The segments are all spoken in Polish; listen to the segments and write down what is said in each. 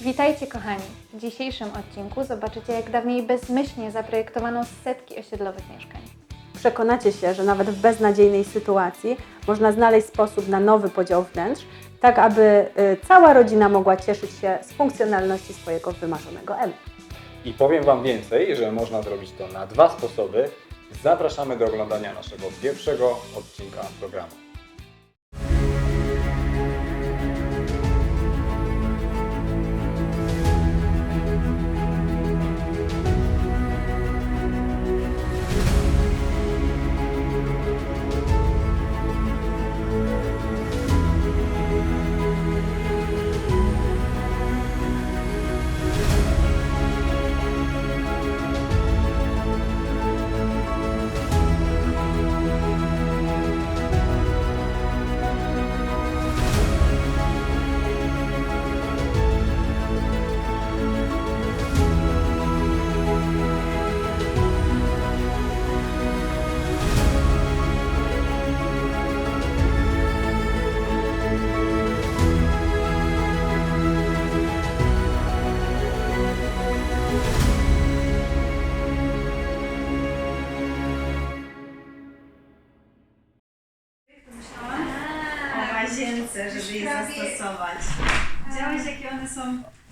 Witajcie kochani! W dzisiejszym odcinku zobaczycie jak dawniej bezmyślnie zaprojektowano setki osiedlowych mieszkań. Przekonacie się, że nawet w beznadziejnej sytuacji można znaleźć sposób na nowy podział wnętrz, tak aby y, cała rodzina mogła cieszyć się z funkcjonalności swojego wymarzonego M. I powiem Wam więcej, że można zrobić to na dwa sposoby. Zapraszamy do oglądania naszego pierwszego odcinka programu.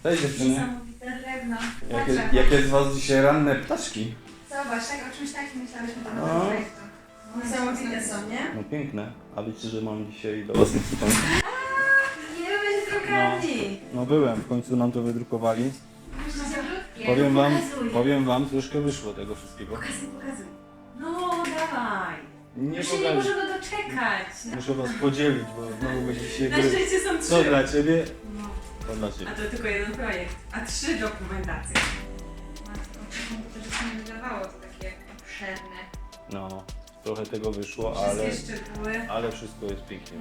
Cześć dziewczyny. niesamowite drewno. Jakie, jakie z was dzisiaj ranne ptaszki? Zobacz, tak, o czymś takim myślałyśmy do No. projektu. Niesamowite są, nie? No piękne. A wiecie, że mam dzisiaj do was? Nie będzie drukarni. No byłem, w końcu nam to wydrukowali. Powiem wam, powiem wam, troszkę wyszło tego wszystkiego. Pokazuj, pokazuj. No, dawaj. Nie Już się nie pokażę. możemy doczekać. Muszę was podzielić, bo znowu będzie dzisiaj Na gry. szczęście są trzy. Co dla ciebie? No. A to tylko jeden projekt, a trzy dokumentacje. Matko, to się nie wydawało to takie obszerne. No, trochę tego wyszło, ale, Wszystkie szczegóły. ale wszystko jest pięknie.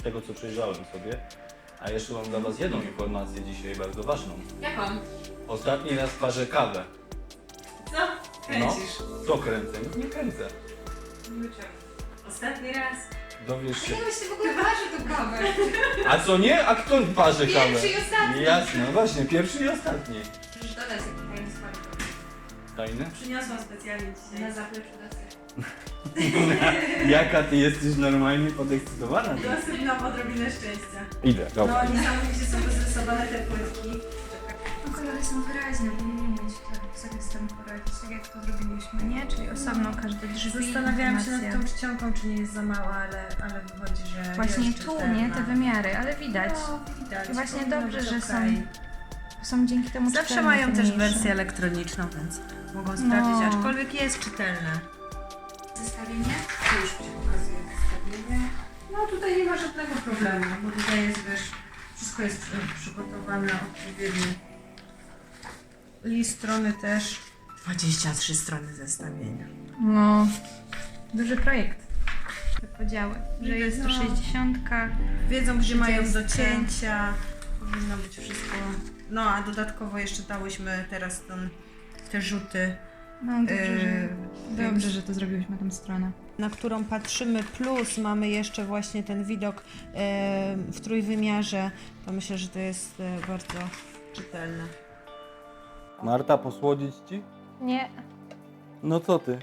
Z tego co przejrzałem sobie. A jeszcze mam dla was jedną informację dzisiaj bardzo ważną. Jaką? Ostatni raz parzę kawę. Co? Kręcisz? Co kręcę? Nie kręcę. Ostatni raz. Dowiesz się. Nie myślę w ogóle waży tu kawę. A co nie? A kto parzy kawę? Pierwszy i ostatni. Jasne, no właśnie, pierwszy i ostatni. Możesz dodać taki fajny składnik. Tajny? Przyniosłam specjalnie dzisiaj. Na zapleczu deser. Jaka ty jesteś normalnie podekscytowana? Dosyp nam odrobinę szczęścia. Idę, No niesamowicie są rozrysowane te płytki. No kolory są wyraźne, tak, sobie z tym poradzić, tak jak to zrobiliśmy, nie? Czyli osobno każde drzwi, Zastanawiałam się nad tą czcionką, czy nie jest za mała, ale, ale wychodzi, że Właśnie tu, nie? Te wymiary, ale widać. No, widać. I właśnie powinno dobrze, być że okej. są, są dzięki temu Zawsze mają te też mniejsze. wersję elektroniczną, więc mogą sprawdzić, No. aczkolwiek jest czytelne. Zestawienie? Tu już Ci pokazuję zestawienie. No tutaj nie ma żadnego problemu, bo tutaj jest, wiesz, wszystko jest przy- przygotowane odpowiednio. I strony też. 23 strony zestawienia. No, duży projekt. Te podziały, że jest to no. 60. Wiedzą, gdzie mają jest do te- cięcia. Powinno być wszystko. No a dodatkowo jeszcze dałyśmy teraz ten, te rzuty, No, dobrze, że, Yy, dobrze, że to zrobiłyśmy tą stronę. na którą patrzymy, plus mamy jeszcze właśnie ten widok e, w trójwymiarze. To myślę, że to jest e, bardzo czytelne. Marta, posłodzić ci? Nie, No co ty?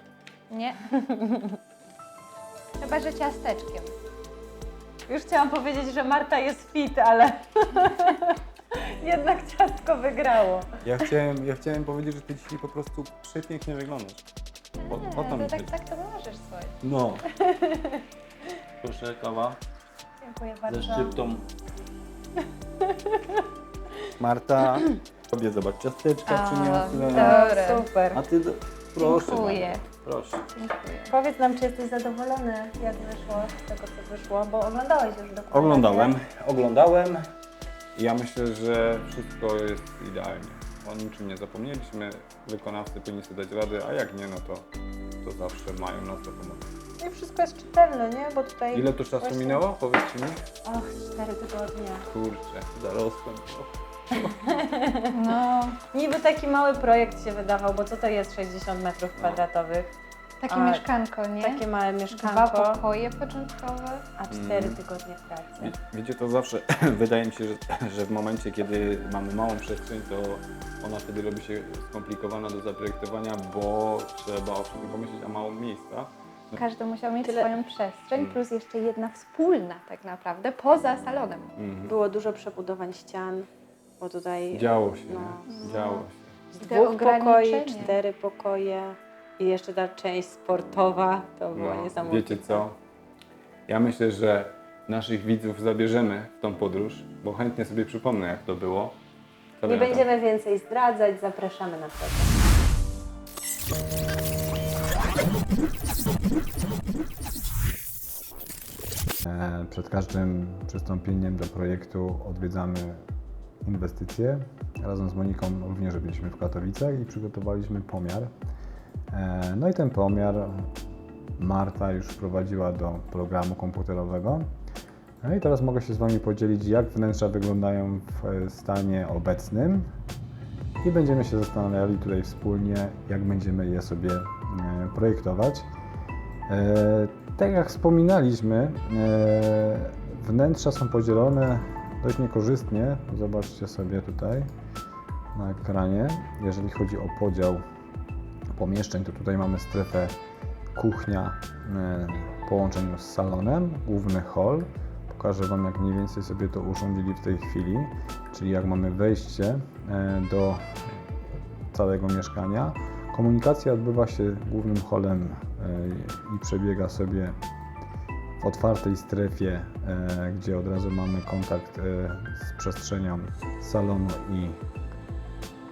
nie. Chyba, że ciasteczkiem. Już chciałam powiedzieć, że Marta jest fit, ale jednak ciastko wygrało. Ja chciałem, ja chciałem powiedzieć, że ty dzisiaj po prostu przepięknie wyglądasz. O, o to mi Ty tak, chodzi. tak to możesz swoje. No. Proszę, kawa Dziękuję ze bardzo. szczyptą. Marta, sobie zobacz, ciasteczka A, przyniosłem. Dobra. Super. A ty, do... proszę. Dziękuję. Marta, Proszę. Dziękuję. Powiedz nam, czy jesteś zadowolony, jak wyszło z tego, co wyszło, bo oglądałeś już dokumentację. Oglądałem, oglądałem. Ja myślę, że wszystko jest idealnie. O niczym nie zapomnieliśmy. Wykonawcy powinni sobie dać radę, a jak nie, no to, to zawsze mają nas do pomocy. I wszystko jest czytelne, nie? Bo tutaj... Ile to czasu Właśnie- minęło? Powiedzcie mi. Och, cztery tygodnie. Kurczę, zarosłem. No, niby taki mały projekt się wydawał, bo co to jest 60 metrów kwadratowych? Takie A, mieszkanko, nie? Takie małe Dwa mieszkanko, pokoje początkowe. a cztery Mm. tygodnie pracy. Wie- Wiecie, to zawsze wydaje mi się, że, że w momencie, kiedy mamy małą przestrzeń, to ona wtedy robi się skomplikowana do zaprojektowania, bo trzeba o wszystkim pomyśleć, a mało miejsca. Każdy musiał mieć Tyle- swoją przestrzeń, Mm. plus jeszcze jedna wspólna tak naprawdę, poza salonem. Mhm. Było dużo przebudowań ścian, bo tutaj Działo się, No. Działo się. z dwóch pokoi, cztery pokoje i jeszcze ta część sportowa, to było No, niesamowite. wiecie co? Ja myślę, że naszych widzów zabierzemy w tą podróż, bo chętnie sobie przypomnę, jak to było. Co Nie to? będziemy więcej zdradzać, zapraszamy na pewno. E, Przed każdym przystąpieniem do projektu odwiedzamy inwestycje. Razem z Moniką również byliśmy w Katowicach i przygotowaliśmy pomiar. E, No i ten pomiar Marta już wprowadziła do programu komputerowego. No i teraz mogę się z Wami podzielić, jak wnętrza wyglądają w e, stanie obecnym i będziemy się zastanawiali tutaj wspólnie, jak będziemy je sobie e, projektować. Tak jak wspominaliśmy, wnętrza są podzielone dość niekorzystnie. Zobaczcie sobie tutaj na ekranie. Jeżeli chodzi o podział pomieszczeń, to tutaj mamy strefę kuchnia e, w połączeniu z salonem, główny hall. Pokażę Wam, jak mniej więcej sobie to urządzili w tej chwili, czyli jak mamy wejście e, do całego mieszkania. Komunikacja odbywa się głównym holem e, i przebiega sobie w otwartej strefie, e, gdzie od razu mamy kontakt e, z przestrzenią salonu i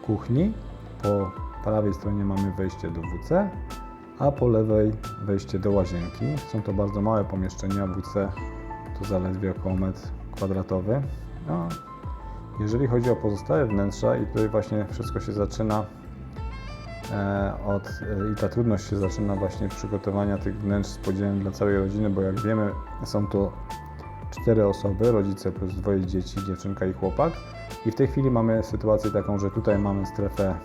kuchni. Po prawej stronie mamy wejście do WC, a po lewej wejście do łazienki. Są to bardzo małe pomieszczenia, WC to zaledwie około metr kwadratowy. No, jeżeli chodzi o pozostałe wnętrza i tutaj właśnie wszystko się zaczyna od, e, i ta trudność się zaczyna właśnie w przygotowaniu tych wnętrz z podziałem dla całej rodziny, bo jak wiemy są to cztery osoby, rodzice plus dwoje dzieci, dziewczynka i chłopak. I w tej chwili mamy sytuację taką, że tutaj mamy strefę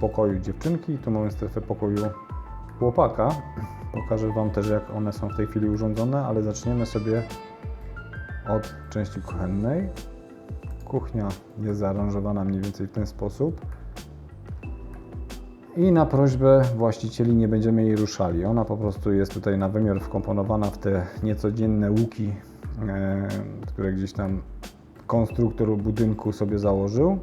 pokoju dziewczynki, tu mamy strefę pokoju chłopaka. Pokażę Wam też jak one są w tej chwili urządzone, ale zaczniemy sobie od części kuchennej. Kuchnia jest zaaranżowana mniej więcej w ten sposób. I na prośbę właścicieli nie będziemy jej ruszali. Ona po prostu jest tutaj na wymiar wkomponowana w te niecodzienne łuki, e, które gdzieś tam konstruktor budynku sobie założył.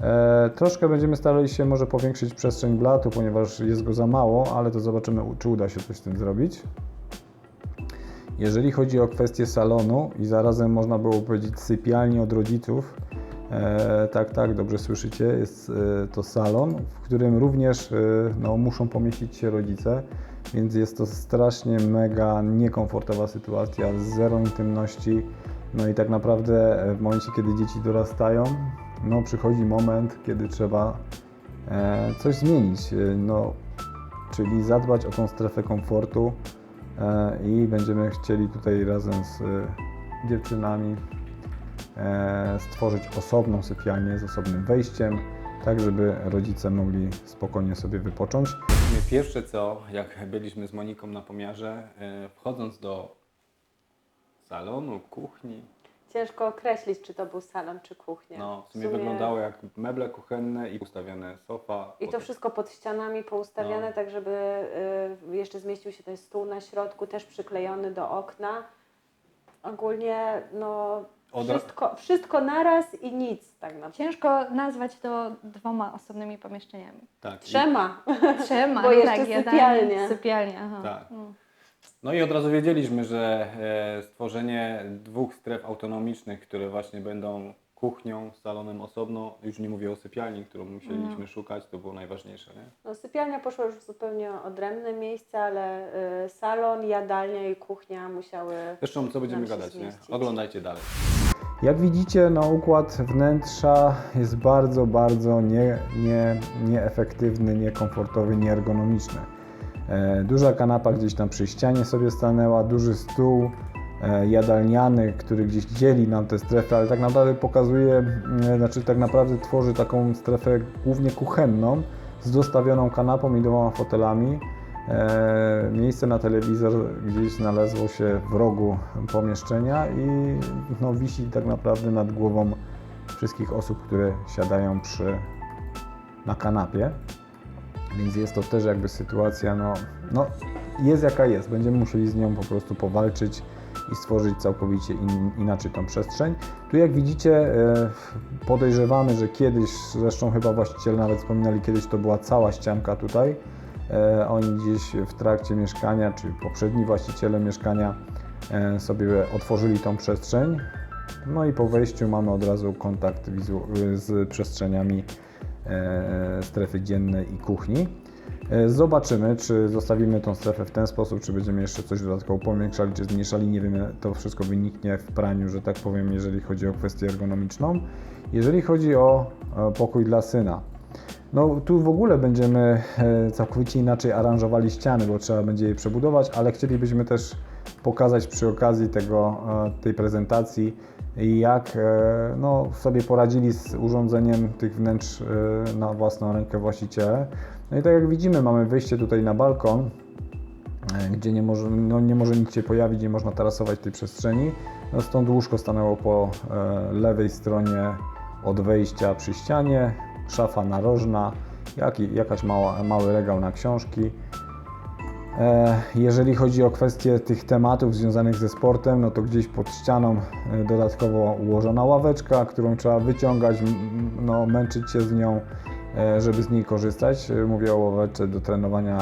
E, troszkę będziemy starali się może powiększyć przestrzeń blatu, ponieważ jest go za mało, ale to zobaczymy, czy uda się coś z tym zrobić. Jeżeli chodzi o kwestię salonu i zarazem można było powiedzieć sypialni od rodziców, e, tak, tak, dobrze słyszycie, jest e, to salon, w którym również e, no, muszą pomieścić się rodzice, więc jest to strasznie mega niekomfortowa sytuacja, zero intymności, no i tak naprawdę e, w momencie, kiedy dzieci dorastają, no przychodzi moment, kiedy trzeba e, coś zmienić, no, czyli zadbać o tą strefę komfortu, E, i będziemy chcieli tutaj razem z e, dziewczynami stworzyć osobną sypialnię z osobnym wejściem, tak żeby rodzice mogli spokojnie sobie wypocząć. Pierwsze co, jak byliśmy z Moniką na pomiarze, e, wchodząc do salonu, kuchni, Ciężko określić, czy to był salon, czy kuchnia. no w sumie wyglądało jak meble kuchenne i ustawione sofa. I to wszystko pod ścianami poustawiane, No. tak żeby y, jeszcze zmieścił się ten stół na środku, też przyklejony do okna. Ogólnie no, Od wszystko, wszystko naraz i nic tak naprawdę. Ciężko nazwać to dwoma osobnymi pomieszczeniami. tak, i- Trzema. Trzema, Bo no jeszcze tak, sypialnie. Sypialnia, aha. Tak. Mm. No i od razu wiedzieliśmy, że e, stworzenie dwóch stref autonomicznych, które właśnie będą kuchnią, salonem osobno, już nie mówię o sypialni, którą musieliśmy szukać, to było najważniejsze. Nie? No, sypialnia poszła już w zupełnie odrębne miejsce, ale y, salon, jadalnia i kuchnia musiały Zresztą co będziemy gadać, nie? Oglądajcie dalej. Jak widzicie, no, układ wnętrza jest bardzo, bardzo nie, nie, nieefektywny, niekomfortowy, nieergonomiczny. E, duża kanapa gdzieś tam przy ścianie sobie stanęła, duży stół e, jadalniany, który gdzieś dzieli nam tę strefę, ale tak naprawdę pokazuje, e, znaczy tak naprawdę tworzy taką strefę głównie kuchenną z dostawioną kanapą i dwoma fotelami. E, miejsce na telewizor gdzieś znalazło się w rogu pomieszczenia i no, wisi tak naprawdę nad głową wszystkich osób, które siadają przy, na kanapie. Więc jest to też jakby sytuacja, no, no jest jaka jest. Będziemy musieli z nią po prostu powalczyć i stworzyć całkowicie in, inaczej tą przestrzeń. Tu jak widzicie e, podejrzewamy, że kiedyś, zresztą chyba właściciele nawet wspominali, kiedyś to była cała ścianka tutaj. E, Oni gdzieś w trakcie mieszkania, czy poprzedni właściciele mieszkania e, sobie otworzyli tą przestrzeń. No i po wejściu mamy od razu kontakt z przestrzeniami e, strefy dziennej i kuchni. Zobaczymy, czy zostawimy tą strefę w ten sposób, czy będziemy jeszcze coś dodatkowo powiększali, czy zmniejszali. Nie wiem, to wszystko wyniknie w praniu, że tak powiem, jeżeli chodzi o kwestię ergonomiczną. Jeżeli chodzi o pokój dla syna, no tu w ogóle będziemy e, całkowicie inaczej aranżowali ściany, bo trzeba będzie je przebudować, ale chcielibyśmy też pokazać przy okazji tego, e, tej prezentacji, jak e, no, sobie poradzili z urządzeniem tych wnętrz na własną rękę właściciele. No i tak jak widzimy, mamy wyjście tutaj na balkon, gdzie nie może, no, nie może nic się pojawić, nie można tarasować tej przestrzeni. No, stąd łóżko stanęło po lewej stronie od wejścia przy ścianie, szafa narożna, jak, i- jakaś mała, mały regał na książki. E, Jeżeli chodzi o kwestie tych tematów związanych ze sportem, no to gdzieś pod ścianą e, dodatkowo ułożona ławeczka, którą trzeba wyciągać, no, męczyć się z nią, e, żeby z niej korzystać. Mówię o ławeczce do trenowania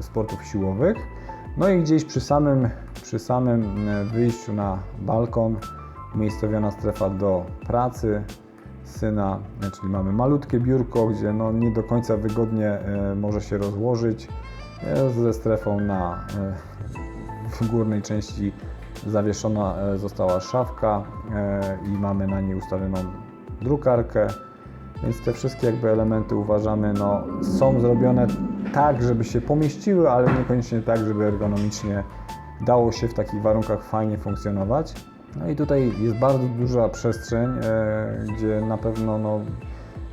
sportów siłowych. No i gdzieś przy samym, przy samym wyjściu na balkon umiejscowiona strefa do pracy syna, czyli mamy malutkie biurko, gdzie no nie do końca wygodnie e, może się rozłożyć. E, Ze strefą na e, w górnej części zawieszona została szafka i mamy na niej ustawioną drukarkę. Więc te wszystkie jakby elementy uważamy, no, są zrobione tak, żeby się pomieściły, ale niekoniecznie tak, żeby ergonomicznie dało się w takich warunkach fajnie funkcjonować. No i tutaj jest bardzo duża przestrzeń, e, gdzie na pewno no,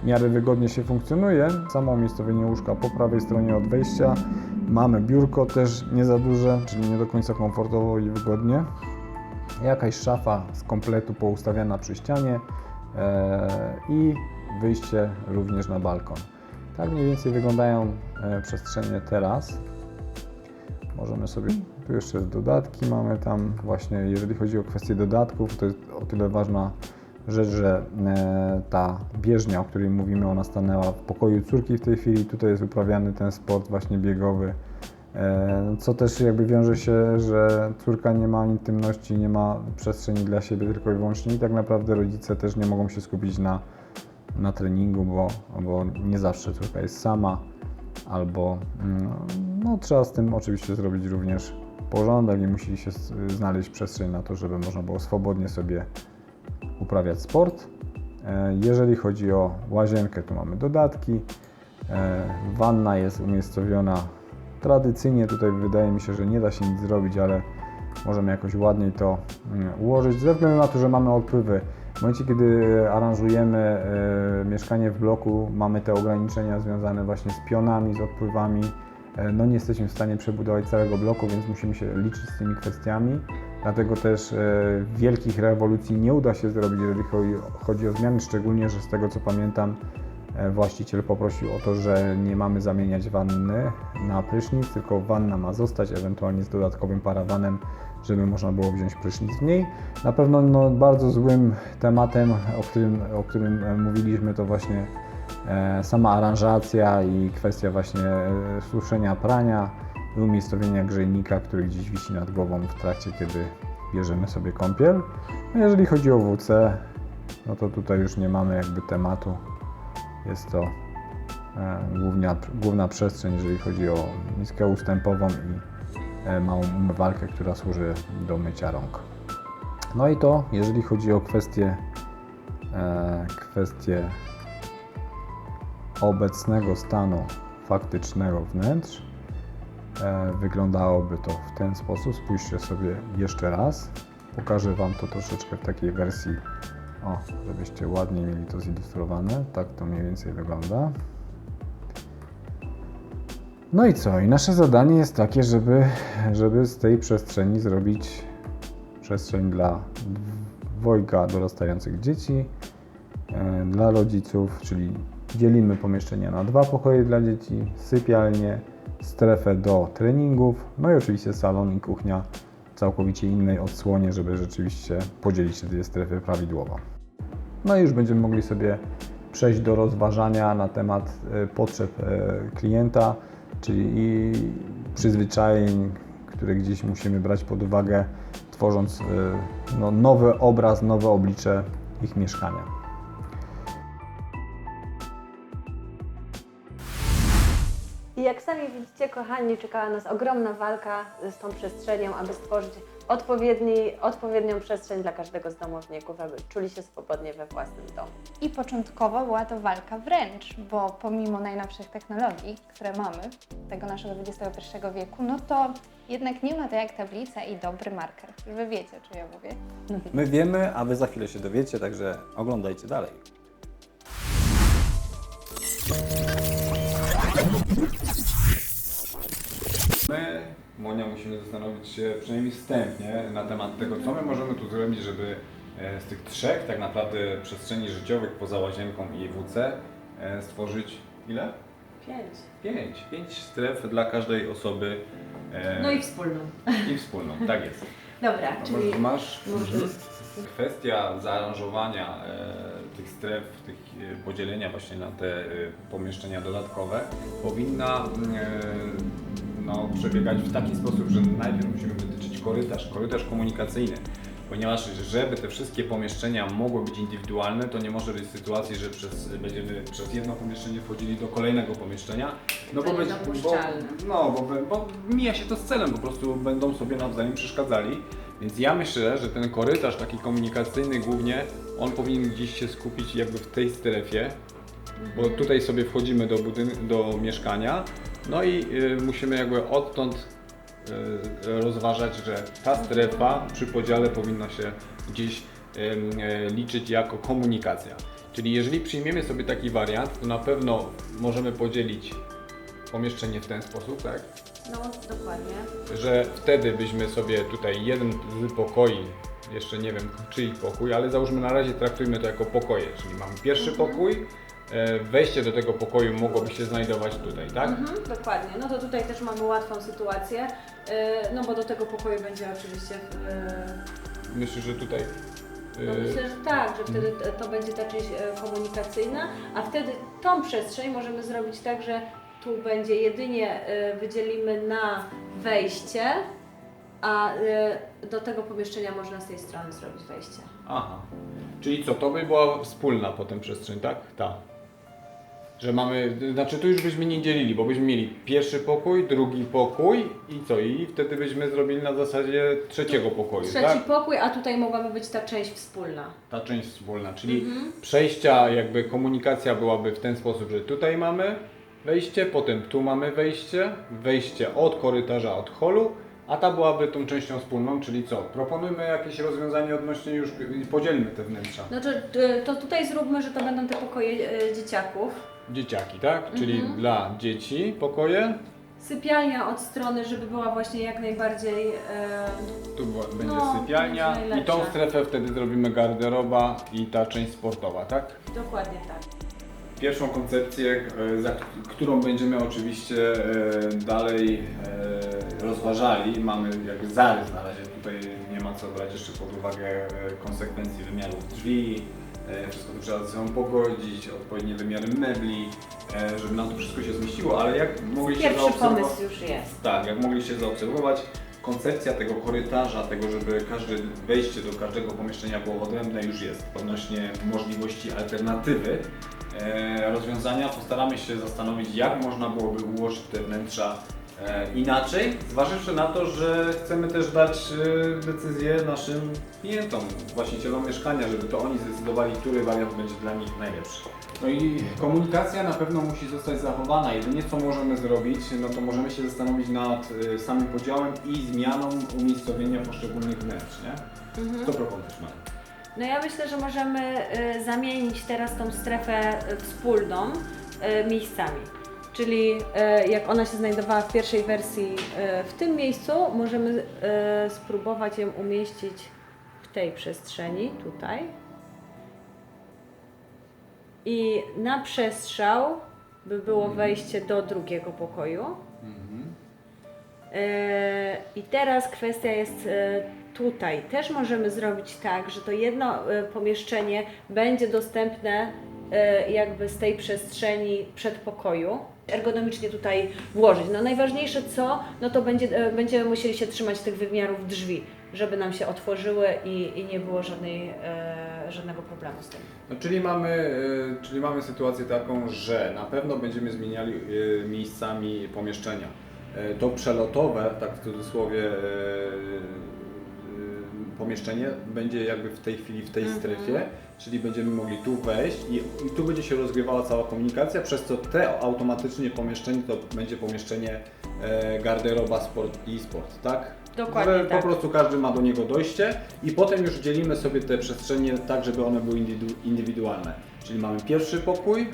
w miarę wygodnie się funkcjonuje. Samo umiejscowienie łóżka po prawej stronie od wejścia. Mamy biurko też nie za duże, czyli nie do końca komfortowo i wygodnie. Jakaś szafa z kompletu poustawiana przy ścianie e, i wyjście również na balkon. Tak mniej więcej wyglądają e, przestrzenie teraz. Możemy sobie, tu jeszcze dodatki mamy tam. Właśnie, jeżeli chodzi o kwestię dodatków, to jest o tyle ważna rzecz, że e, ta bieżnia, o której mówimy, ona stanęła w pokoju córki w tej chwili, tutaj jest uprawiany ten sport właśnie biegowy, e, co też jakby wiąże się, że córka nie ma intymności, nie ma przestrzeni dla siebie tylko i wyłącznie. I tak naprawdę rodzice też nie mogą się skupić na, na treningu, bo, bo nie zawsze córka jest sama, albo mm, no, trzeba z tym oczywiście zrobić również porządek i musi się s- znaleźć przestrzeń na to, żeby można było swobodnie sobie uprawiać sport. E, Jeżeli chodzi o łazienkę, tu mamy dodatki. E, Wanna jest umiejscowiona tradycyjnie. Tutaj wydaje mi się, że nie da się nic zrobić, ale możemy jakoś ładniej to mm, ułożyć. Ze względu na to, że mamy odpływy. W momencie, kiedy aranżujemy e, mieszkanie w bloku, mamy te ograniczenia związane właśnie z pionami, z odpływami. E, No nie jesteśmy w stanie przebudować całego bloku, więc musimy się liczyć z tymi kwestiami. Dlatego też e, wielkich rewolucji nie uda się zrobić, jeżeli chodzi, o zmiany, szczególnie, że z tego co pamiętam, e, właściciel poprosił o to, że nie mamy zamieniać wanny na prysznic, tylko wanna ma zostać, ewentualnie z dodatkowym parawanem, żeby można było wziąć prysznic w niej. Na pewno no, bardzo złym tematem, o którym, o którym mówiliśmy, to właśnie sama aranżacja i kwestia właśnie e, suszenia prania i umiejscowienia grzejnika, który gdzieś wisi nad głową w trakcie, kiedy bierzemy sobie kąpiel. No, jeżeli chodzi o WC, no to tutaj już nie mamy jakby tematu. Jest to e, główna, główna przestrzeń, jeżeli chodzi o miskę ustępową i e, małą umywalkę, która służy do mycia rąk. No i to, jeżeli chodzi o kwestię, e, kwestię obecnego stanu faktycznego wnętrz, e, wyglądało to w ten sposób. Spójrzcie sobie jeszcze raz. Pokażę Wam to troszeczkę w takiej wersji, o, żebyście ładnie mieli to zilustrowane. Tak to mniej więcej wygląda. No i co? I nasze zadanie jest takie, żeby, żeby z tej przestrzeni zrobić przestrzeń dla dwojga dorastających dzieci, e, dla rodziców, czyli dzielimy pomieszczenia na dwa pokoje dla dzieci, sypialnię, strefę do treningów, no i oczywiście salon i kuchnia w całkowicie innej odsłonie, żeby rzeczywiście podzielić te dwie strefy prawidłowo. No i już będziemy mogli sobie przejść do rozważania na temat e, potrzeb e, klienta, czyli i przyzwyczajeń, które gdzieś musimy brać pod uwagę, tworząc e, no, nowy obraz, nowe oblicze ich mieszkania. I jak sami widzicie, kochani, czekała nas ogromna walka z tą przestrzenią, aby stworzyć odpowiedni, odpowiednią przestrzeń dla każdego z domowników, aby czuli się swobodnie we własnym domu. I początkowo była to walka wręcz, bo pomimo najnowszych technologii, które mamy, tego naszego XXI wieku, no to jednak nie ma to jak tablica i dobry marker. Wy wiecie, czy ja mówię. My wiemy, a wy za chwilę się dowiecie, także oglądajcie dalej. My, Monia, musimy zastanowić się przynajmniej wstępnie na temat tego, co my możemy tu zrobić, żeby e, z tych trzech tak naprawdę przestrzeni życiowych poza łazienką i WC e, stworzyć ile? Pięć. Pięć. Pięć stref dla każdej osoby. e, No i wspólną. i wspólną, tak jest. Dobra, A czyli masz może- kwestia zaaranżowania tych stref, tych podzielenia właśnie na te e, pomieszczenia dodatkowe powinna e, no, przebiegać w taki sposób, że najpierw musimy wytyczyć korytarz, korytarz komunikacyjny. Ponieważ żeby te wszystkie pomieszczenia mogły być indywidualne, to nie może być sytuacji, że przez, będziemy przez jedno pomieszczenie wchodzili do kolejnego pomieszczenia. No To być- niedopuszczalne. Bo, no, bo, bo mija się to z celem, po prostu będą sobie nawzajem przeszkadzali. Więc ja myślę, że ten korytarz taki komunikacyjny głównie, on powinien gdzieś się skupić jakby w tej strefie, bo tutaj sobie wchodzimy do, budyn- do mieszkania, no i y, musimy jakby odtąd y, rozważać, że ta strefa przy podziale powinna się gdzieś ym, y, liczyć jako komunikacja. Czyli jeżeli przyjmiemy sobie taki wariant, to na pewno możemy podzielić pomieszczenie w ten sposób, tak? No, dokładnie. że wtedy byśmy sobie tutaj jeden z pokoi, jeszcze nie wiem czyj pokój, ale załóżmy na razie traktujmy to jako pokoje, czyli mamy pierwszy pokój, e, wejście do tego pokoju mogłoby się znajdować tutaj, tak? Mhm, dokładnie. No to tutaj też mamy łatwą sytuację, yy, no bo do tego pokoju będzie oczywiście. Yy, Myślę, że tutaj no e, myślę, że tak, że wtedy t- to będzie ta część e, komunikacyjna, a wtedy tą przestrzeń możemy zrobić tak, że tu będzie jedynie e, wydzielimy na wejście, a e, do tego pomieszczenia można z tej strony zrobić wejście. Aha. Czyli co, to by była wspólna potem przestrzeń, tak? Ta. Że mamy, znaczy tu już byśmy nie dzielili, bo byśmy mieli pierwszy pokój, drugi pokój i co? I wtedy byśmy zrobili na zasadzie trzeciego pokoju, Trzeci tak? pokój, a tutaj mogłaby być ta część wspólna. ta część wspólna, czyli Mhm. przejścia, jakby komunikacja byłaby w ten sposób, że tutaj mamy wejście, potem tu mamy wejście, wejście od korytarza, od holu, a ta byłaby tą częścią wspólną, czyli co? Proponujmy jakieś rozwiązanie odnośnie już, podzielmy te wnętrza. Znaczy, e, to tutaj zróbmy, że to będą te pokoje e, dzieciaków. Dzieciaki, tak? Czyli Mhm. dla dzieci pokoje, Sypialnia od strony, żeby była właśnie jak najbardziej. E, tu była- będzie No, sypialnia będzie i najlepsze. tą strefę wtedy zrobimy garderoba i ta część sportowa, tak? dokładnie tak. Pierwszą koncepcję, e, za którą będziemy oczywiście e, dalej e, rozważali, mamy jakby zarys na razie, tutaj nie ma co brać jeszcze pod uwagę konsekwencji wymiarów drzwi, wszystko to trzeba ze sobą pogodzić, odpowiednie wymiary mebli, żeby nam to wszystko się zmieściło, ale jak mogliście Pierwszy zaobserwować... pomysł już jest. Tak, jak mogliście zaobserwować, koncepcja tego korytarza, tego, żeby każde wejście do każdego pomieszczenia było odrębne już jest. Odnośnie możliwości alternatywy e, rozwiązania postaramy się zastanowić, jak można byłoby ułożyć te wnętrza e, inaczej, zważywszy na to, że chcemy też dać e, decyzję naszym klientom, właścicielom mieszkania, żeby to oni zdecydowali, który wariant będzie dla nich najlepszy. No i komunikacja na pewno musi zostać zachowana. Jedynie co możemy zrobić, no to możemy się zastanowić nad y, samym podziałem i zmianą umiejscowienia poszczególnych wnętrz, nie? Mhm. Co proponujesz, Maria? No ja myślę, że możemy y, zamienić teraz tą strefę y, wspólną y, miejscami. Czyli jak ona się znajdowała w pierwszej wersji w tym miejscu, możemy spróbować ją umieścić w tej przestrzeni, tutaj. I na przestrzał by było wejście do drugiego pokoju. E, I teraz kwestia jest e, tutaj. Też możemy zrobić tak, że to jedno e, pomieszczenie będzie dostępne e, jakby z tej przestrzeni przedpokoju. Ergonomicznie tutaj włożyć. No najważniejsze co, no to będzie, e, będziemy musieli się trzymać tych wymiarów drzwi, żeby nam się otworzyły i, i nie było żadnej, e, żadnego problemu z tym. No, czyli, mamy, y, czyli mamy sytuację taką, że na pewno będziemy zmieniali y, miejscami pomieszczenia. To przelotowe, tak w cudzysłowie, pomieszczenie będzie jakby w tej chwili w tej Mhm. strefie, czyli będziemy mogli tu wejść i, i tu będzie się rozgrywała cała komunikacja, przez co te automatycznie pomieszczenie to będzie pomieszczenie e, garderoba sport i sport, tak? Dokładnie że tak. po prostu każdy ma do niego dojście i potem już dzielimy sobie te przestrzenie tak, żeby one były indywidu- indywidualne. Czyli mamy pierwszy pokój,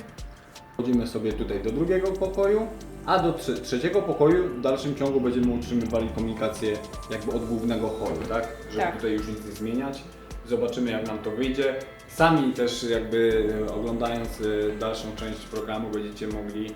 wchodzimy sobie tutaj do drugiego pokoju, a do trze- trzeciego pokoju w dalszym ciągu będziemy utrzymywali komunikację jakby od głównego holu, tak? Żeby Tak. tutaj już nic nie zmieniać. Zobaczymy jak nam to wyjdzie. Sami też jakby e, oglądając e, dalszą część programu będziecie mogli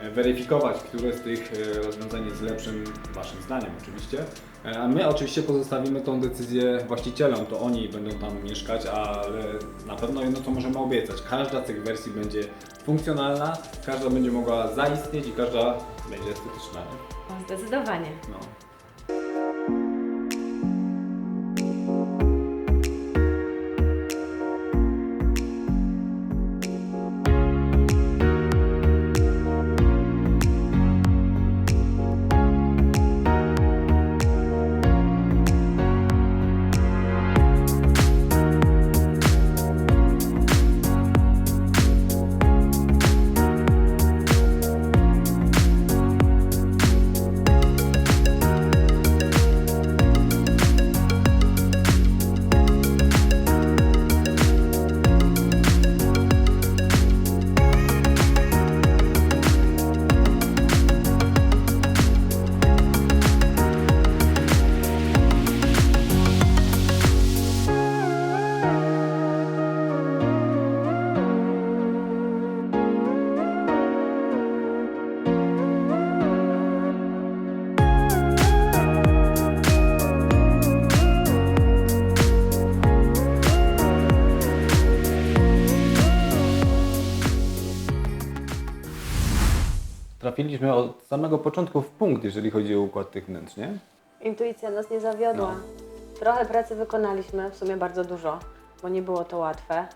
e, weryfikować, które z tych rozwiązań jest lepszym Waszym zdaniem oczywiście. E, A my oczywiście pozostawimy tą decyzję właścicielom, to oni będą tam mieszkać, ale na pewno jedno co możemy obiecać, każda z tych wersji będzie funkcjonalna, każda będzie mogła zaistnieć i każda będzie estetyczna. nie? No, zdecydowanie. No. Trafiliśmy od samego początku w punkt, jeżeli chodzi o układ tych wnętrz, nie? Intuicja nas nie zawiodła. Trochę pracy wykonaliśmy, w sumie bardzo dużo, bo nie było to łatwe,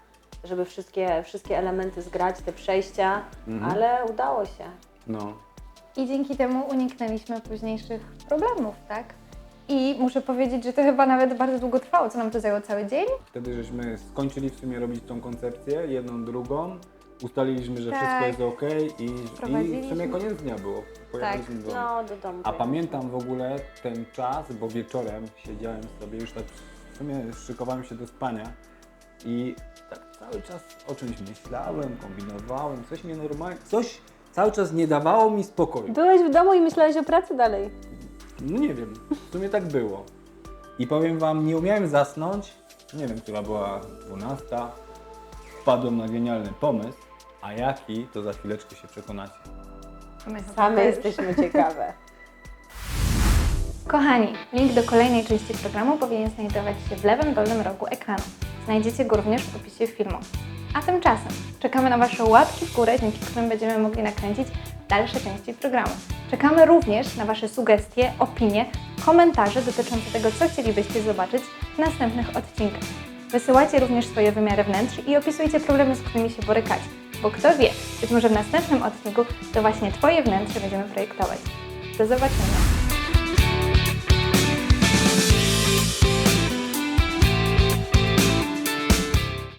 żeby wszystkie, wszystkie elementy zgrać, te przejścia, ale udało się. No. I dzięki temu uniknęliśmy późniejszych problemów, tak? I muszę powiedzieć, że to chyba nawet bardzo długo trwało, co nam to zajęło cały dzień. Wtedy żeśmy skończyli w sumie robić tą koncepcję, jedną, drugą. Ustaliliśmy, że Tak. wszystko jest ok i, i w sumie koniec dnia było. Pojechaliśmy do domu. No, do domu. A pamiętam w ogóle ten czas, bo wieczorem siedziałem sobie, już tak w sumie szykowałem się do spania i tak cały czas o czymś myślałem, kombinowałem, coś mnie normalnie, coś cały czas nie dawało mi spokoju. Byłeś w domu i myślałeś o pracy dalej. No nie wiem, w sumie tak było. I powiem Wam, nie umiałem zasnąć, nie wiem, która była 12, wpadłem na genialny pomysł, a jaki, to za chwileczkę się przekonacie. My Same jesteśmy ciekawe. Kochani, link do kolejnej części programu powinien znajdować się w lewym dolnym rogu ekranu. Znajdziecie go również w opisie filmu. A tymczasem czekamy na Wasze łapki w górę, dzięki którym będziemy mogli nakręcić dalsze części programu. Czekamy również na Wasze sugestie, opinie, komentarze dotyczące tego, co chcielibyście zobaczyć w następnych odcinkach. Wysyłajcie również swoje wymiary wnętrz i opisujcie problemy, z którymi się borykacie. Bo kto wie, być może w następnym odcinku to właśnie Twoje wnętrze będziemy projektować. Do zobaczenia!